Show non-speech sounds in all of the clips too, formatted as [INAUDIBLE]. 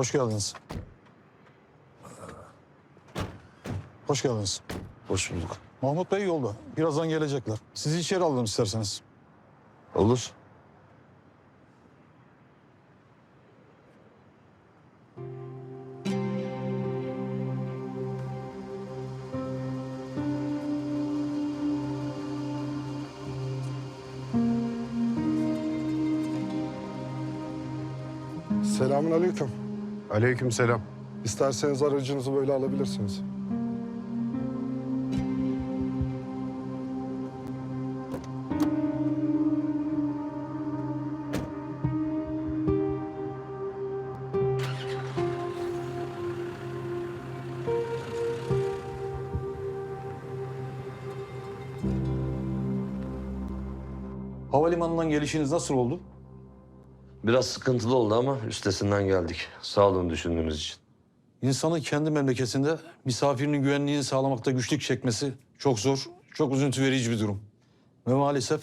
Hoş geldiniz. Hoş geldiniz. Hoş bulduk. Mahmut Bey yolda. Birazdan gelecekler. Sizi içeri alalım isterseniz. Olur. Selamun aleyküm. Aleyküm selam. İsterseniz aracınızı böyle alabilirsiniz. Havalimanından gelişiniz nasıl oldu? Biraz sıkıntılı oldu ama üstesinden geldik. Sağ olun düşündüğünüz için. İnsanın kendi memleketinde misafirinin güvenliğini sağlamakta güçlük çekmesi çok zor, çok üzüntü verici bir durum. Ve maalesef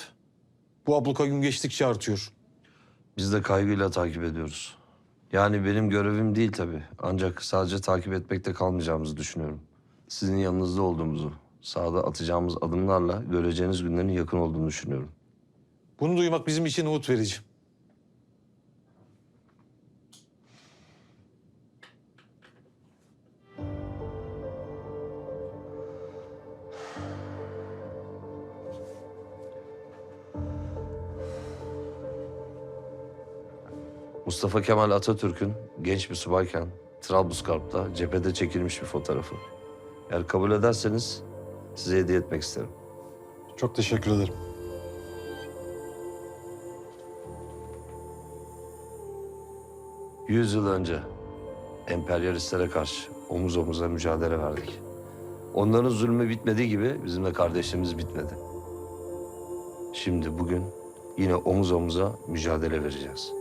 bu abluka gün geçtikçe artıyor. Biz de kaygıyla takip ediyoruz. Yani benim görevim değil tabii. Ancak sadece takip etmekte kalmayacağımızı düşünüyorum. Sizin yanınızda olduğumuzu, sahada atacağımız adımlarla göreceğiniz günlerin yakın olduğunu düşünüyorum. Bunu duymak bizim için umut verici. Mustafa Kemal Atatürk'ün genç bir subayken Trablusgarp'ta cephede çekilmiş bir fotoğrafı. Eğer kabul ederseniz size hediye etmek isterim. Çok teşekkür ederim. Yüz yıl önce emperyalistlere karşı omuz omuza mücadele verdik. Onların zulmü bitmediği gibi bizim de kardeşliğimiz bitmedi. Şimdi bugün yine omuz omuza mücadele vereceğiz.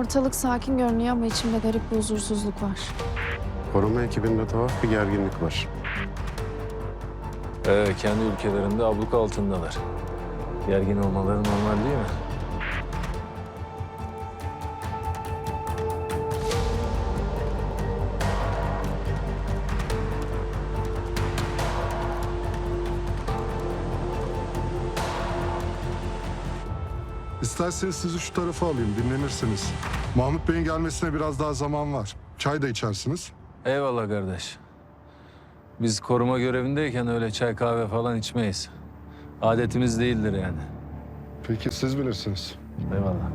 Ortalık sakin görünüyor ama içimde garip bir huzursuzluk var. Koruma ekibinde tuhaf bir gerginlik var. Ee, kendi ülkelerinde abluka altındalar. Gergin olmaları normal değil mi? İsterseniz sizi şu tarafa alayım, dinlenirsiniz. Mahmut Bey'in gelmesine biraz daha zaman var. Çay da içersiniz. Eyvallah kardeş. Biz koruma görevindeyken öyle çay kahve falan içmeyiz. Adetimiz değildir yani. Peki siz bilirsiniz. Eyvallah.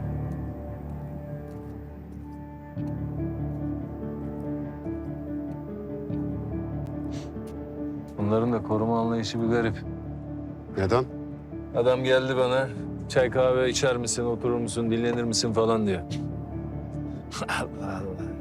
Bunların da koruma anlayışı bir garip. Neden? Adam geldi bana, çay kahve içer misin, oturur musun, dinlenir misin falan diyor. [LAUGHS] Allah Allah.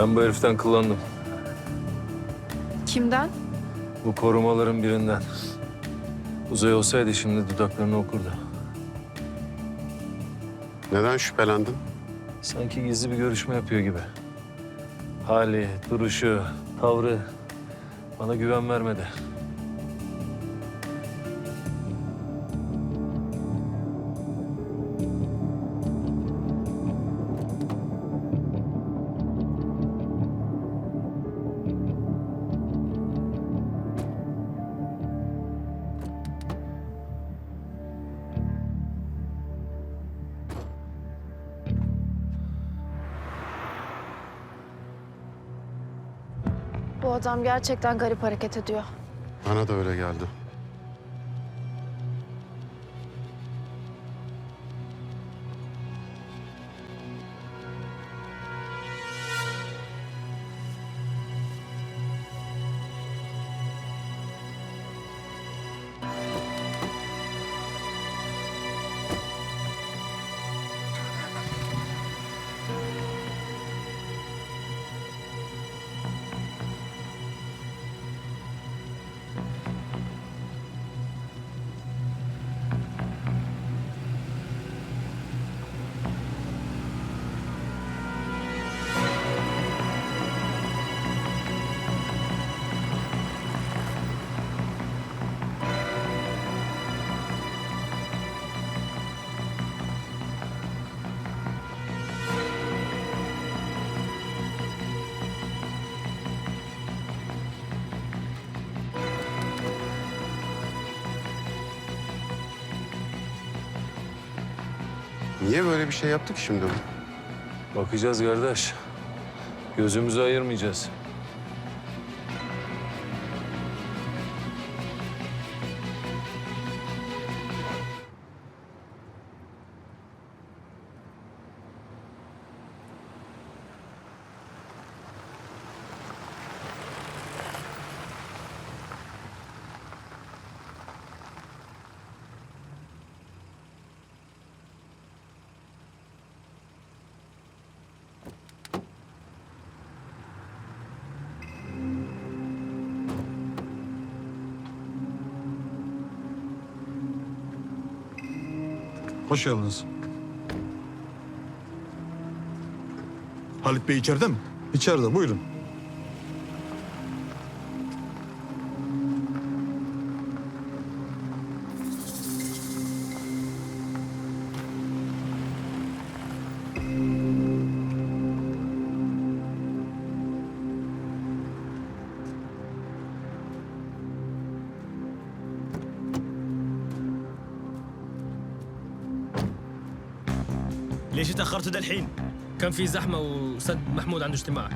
Ben bu heriften kullandım. Kimden? Bu korumaların birinden. Uzay olsaydı şimdi dudaklarını okurdu. Neden şüphelendin? Sanki gizli bir görüşme yapıyor gibi. Hali, duruşu, tavrı bana güven vermedi. Bu adam gerçekten garip hareket ediyor. Bana da öyle geldi. Niye böyle bir şey yaptık şimdi? Bakacağız kardeş. Gözümüzü ayırmayacağız. Hoş geldiniz. Halit Bey içeride mi? İçeride, buyurun. ليش تأخرت ده الحين؟ كان في زحمة وسد محمود عنده اجتماع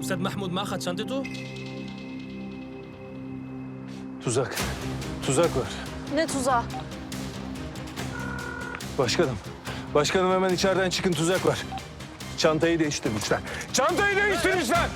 أستاذ محمود ما أخذ شنطته؟ Tuzak. Tuzak var. Ne tuzağı? Başkanım. Başkanım hemen içeriden çıkın tuzak var. Çantayı değiştirmişler. Çantayı değiştirmişler.